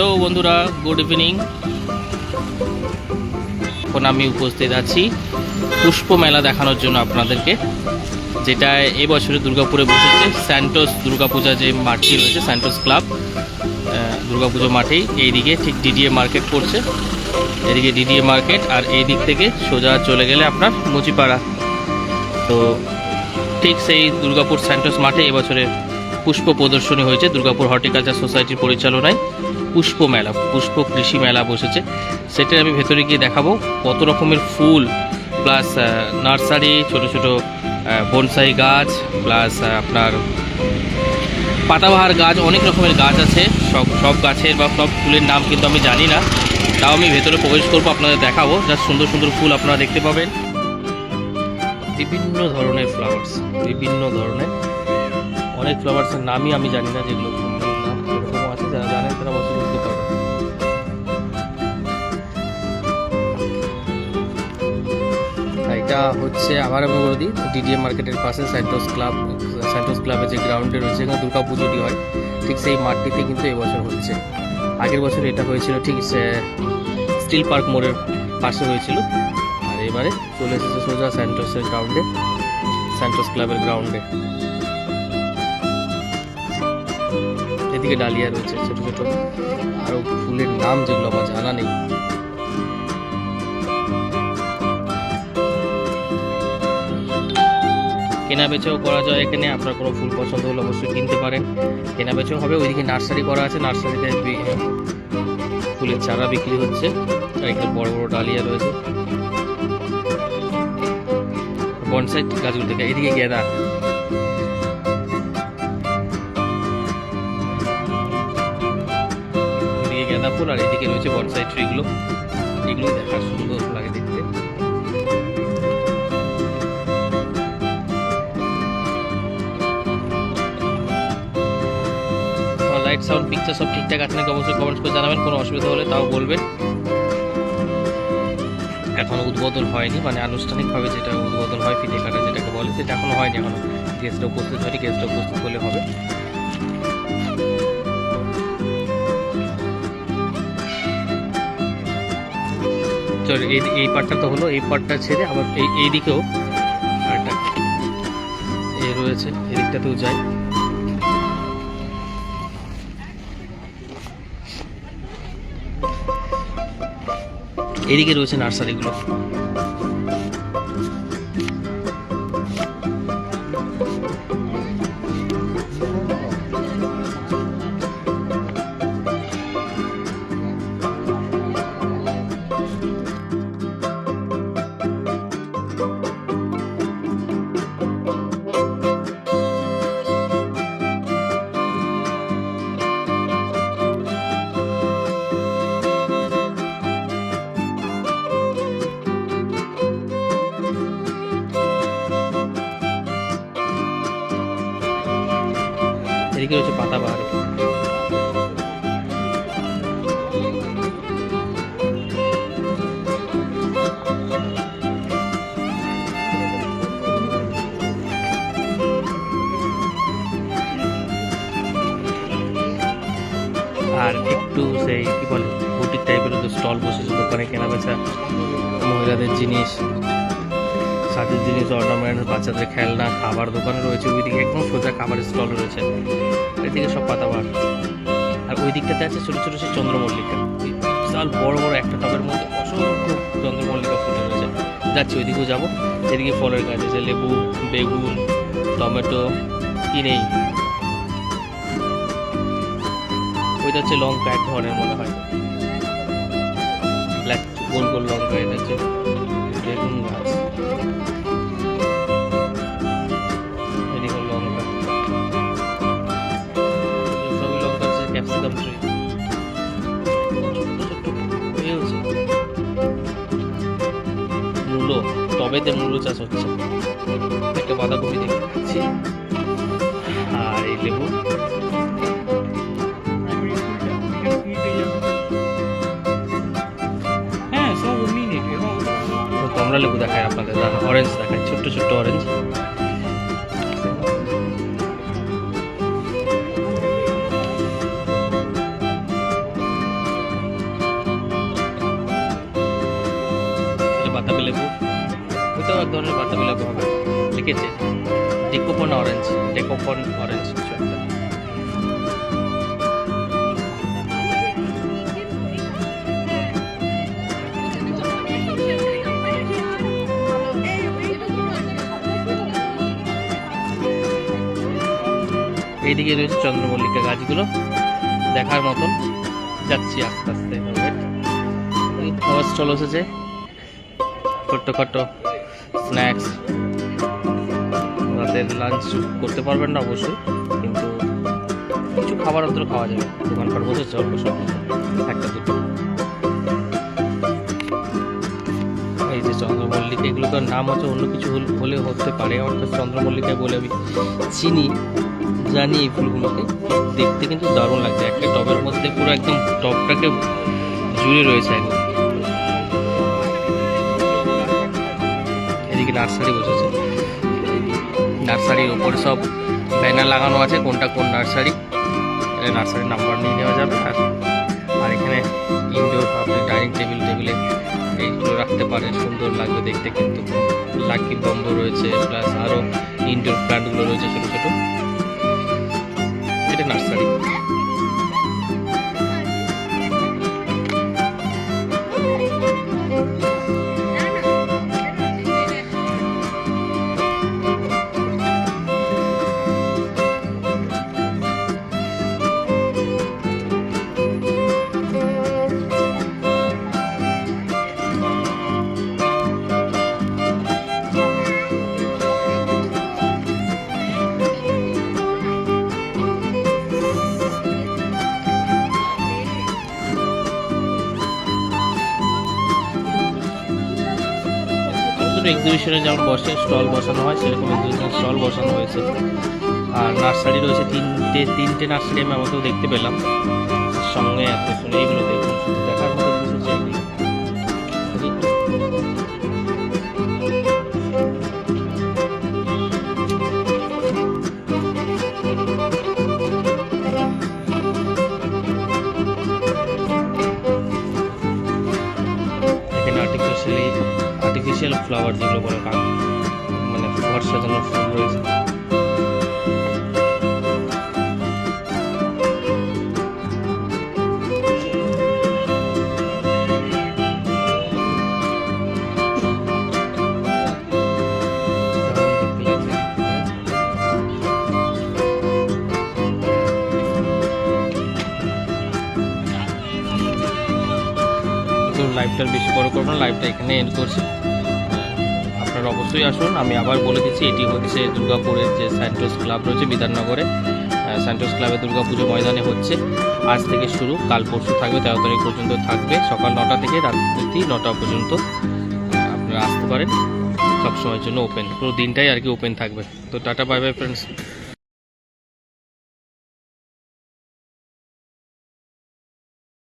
Hello বন্ধুরা, good evening. এখন আমি উপস্থিত আছি পুষ্প মেলা দেখানোর জন্য আপনাদেরকে, যেটা এবছরে দুর্গাপুরে বসেছে স্যান্টোস দুর্গাপূজা যে মাঠটি রয়েছে, স্যান্টোস ক্লাব দুর্গাপুজো মাঠেই। এইদিকে ঠিক ডিডিএ মার্কেট পড়ছে। এদিকে ডিডিএ মার্কেট আর এই দিক থেকে সোজা চলে গেলে আপনার মুচিপাড়া। তো ঠিক সেই দুর্গাপুর স্যান্টোস মাঠে এবছরে পুষ্প প্রদর্শনী হয়েছে, দুর্গাপুর হর্টিকালচার সোসাইটির পরিচালনায়। পুষ্প মেলা পুষ্প কৃষি মেলা বসেছে। সেটা আমি ভেতরে গিয়ে দেখাবো। কত রকমের ফুল, প্লাস নার্সারি, ছোট ছোট বনসাই গাছ, প্লাস আপনার পাতাবাহার গাছ, অনেক রকমের গাছ আছে। সব সব গাছের বা সব ফুলের নাম কিন্তু আমি জানি না। তাও আমি ভেতরে প্রবেশ করব, আপনাদের দেখাবো। যা সুন্দর সুন্দর ফুল আপনারা দেখতে পাবেন। বিভিন্ন ধরনের ফ্লাওয়ার্স বিভিন্ন ধরনের। অনেক ফ্লাওয়ার্সের নামই আমি জানি না যেগুলো হচ্ছে আবার আমি বলে দিই ডিডিএম মার্কেটের পাশে স্যান্টোস ক্লাব স্যান্টোস ক্লাবের যে গ্রাউন্ডে রয়েছে, এখানে দুর্গা পুজোটি হয়। ঠিক সেই মাঠটিতে কিন্তু এবছর হচ্ছে। আগের বছর এটা হয়েছিল, ঠিক স্টিল পার্ক মোড়ের পাশে হয়েছিল। আর এবারে চলে এসেছে সোজা স্যান্টোসের গ্রাউন্ডে স্যান্টোস ক্লাবের গ্রাউন্ডে এদিকে ডালিয়া রয়েছে ছোট ছোট। আরও ফুলের নাম যেগুলো আমার জানা নেই। কেনা বেচাও করা যায় এখানে। আপনার কোনো ফুল পছন্দ হলে অবশ্যই কিনতে পারেন। কেনা বেচাও হবে, ওইদিকে নার্সারি করা আছে। নার্সারিতে ফুলের চারা বিক্রি হচ্ছে। আর এখানে বড় বড় ডালিয়া রয়েছে। বনসাই গাছগুলো থেকে এদিকে গেঁদা এদিকে গেঁদা ফুল আর এদিকে রয়েছে বনসাই ট্রিগুলো। এগুলো দেখার সুন্দর লাগে। লাইট সাউন্ড পিকচার সব ঠিকঠাক আছে নাকি? অবশ্যই কমেন্টস করে জানাবেন, কোনো অসুবিধা হলে তাও বলবেন। এখনও উদ্বোধন হয়নি মানে আনুষ্ঠানিকভাবে যেটা উদ্বোধন হয়, ফিতে কাটা যেটাকে বলে, সেটা এখনও হয়নি এখনও। গেস্টটা উপস্থিত হয়নি গেস্টটা উপস্থিত হলে হবে। চল এই এই পার্টটা তো হলো, এই পার্টটা ছেড়ে আবার এই এই দিকেও একটা এ রয়েছে, এদিকটাতেও যাই। এদিকে রয়েছে নার্সারিগুলো। এদিকে রয়েছে পাতাবাহার আর একটু সেই, কি বলে বুটিক টাইপের স্টল বসেছে দোকানে কেনা বেচা মহিলাদের জিনিস। সাজের জিনিস অর্নামেন্ট বাচ্চাদের খেলনা, খাবার দোকান রয়েছে ওইদিকে, একদম সোজা খাবারের স্টল রয়েছে। এদিকে সব পাতাবার আর ওই দিকটাতে আছে ছোটো ছোটো সেই চন্দ্রমল্লিকা। বিশাল বড় বড় একটা টবের মধ্যে অসংখ্য চন্দ্রমল্লিকা ফুটে রয়েছে। যাচ্ছি, ওইদিকেও যাব। এদিকে ফলের গাছ আছে, লেবু, বেগুন, টমেটো, কি নেই? ওইটা হচ্ছে লঙ্কা এক ধরনের মনে হয়। ব্ল্যাক গোল গোল লঙ্কা এটা হচ্ছে বেগুন গাছ। সবেতে মূলো চাষ হচ্ছে। একটা বাঁধাকপি দেখতে পাচ্ছি আর এই লেবু। হ্যাঁ কমলা লেবু দেখায় আপনাদের অরেঞ্জ দেখায়, ছোট্ট ছোট্ট অরেঞ্জ বাতাবি লেবু। ডেকোপন অরেঞ্জ ডেকোপন অরেঞ্জ কিছু একটা। এইদিকে রয়েছে চন্দ্রমল্লিকা গাছগুলো। দেখার মতন। যাচ্ছি আস্তে আস্তে। খাবার স্টল এসেছে। ছোট্ট খাট্ট স্ন্যাক্স। রাতের লাঞ্চ করতে পারবেন না অবশ্যই, কিন্তু কিছু খাবার অন্তর খাওয়া যাবে। দোকানপাট বসেছে অল্প স্বল্প একটা দুটো। এই যে চন্দ্রমল্লিকা এগুলোর নাম হচ্ছে অন্য কিছু হল- হতে পারে। অর্থাৎ চন্দ্রমল্লিকা বলে আমি চিনি, জানি এই ফুলগুলোকে। দেখতে কিন্তু দারুণ লাগছে। একটা টবের মধ্যে পুরো একদম টবটাকে জুড়ে রয়েছে একদম। এদিকে নার্সারি বসেছে। নার্সারির ওপরে সব ব্যানার লাগানো আছে, কোনটা কোন নার্সারি। নার্সারির নাম্বার নিয়ে নেওয়া যাবে, আর আর এখানে ইনডোর আপনি ডাইনিং টেবিল টেবিলে এইগুলো রাখতে পারেন সুন্দর লাগবে দেখতে কিন্তু। লাকি বন্ধ রয়েছে প্লাস আরও ইনডোর প্ল্যান্টগুলো রয়েছে ছোটো ছোটো। এটা নার্সারি। এক্সিবিশনে যেমন বসে স্টল বসানো হয়, সেরকম এক্সিবিশন স্টল বসানো হয়েছে। আর নার্সারি রয়েছে, তিনটে তিনটে নার্সারি আমি আমাকেও দেখতে পেলাম। সঙ্গে এত শুনে এইগুলো দেখুন ফ্লাওয়ার যেগুলো বলে কাক মানে ঘর সাজানোর ফুল রয়েছে লাইভটা বেশি বড় করব না লাইভটা এখানে এন্ড করছি। আপনারা অবশ্যই আসুন। আমি আবার বলে দিচ্ছি, এটি হচ্ছে দুর্গাপুরের যে স্যান্টোস ক্লাব রয়েছে বিধাননগরে। স্যান্টোস ক্লাবে দুর্গাপুজো ময়দানে হচ্ছে। আজ থেকে শুরু, কাল পরশু থাকবে, তেরো তারিখ পর্যন্ত থাকবে। সকাল নটা থেকে রাত্রি নটা পর্যন্ত আপনারা আসতে পারেন। সবসময়ের জন্য ওপেন পুরো দিনটাই আর কি ওপেন থাকবে। তো টাটা বাই বাই ফ্রেন্ডস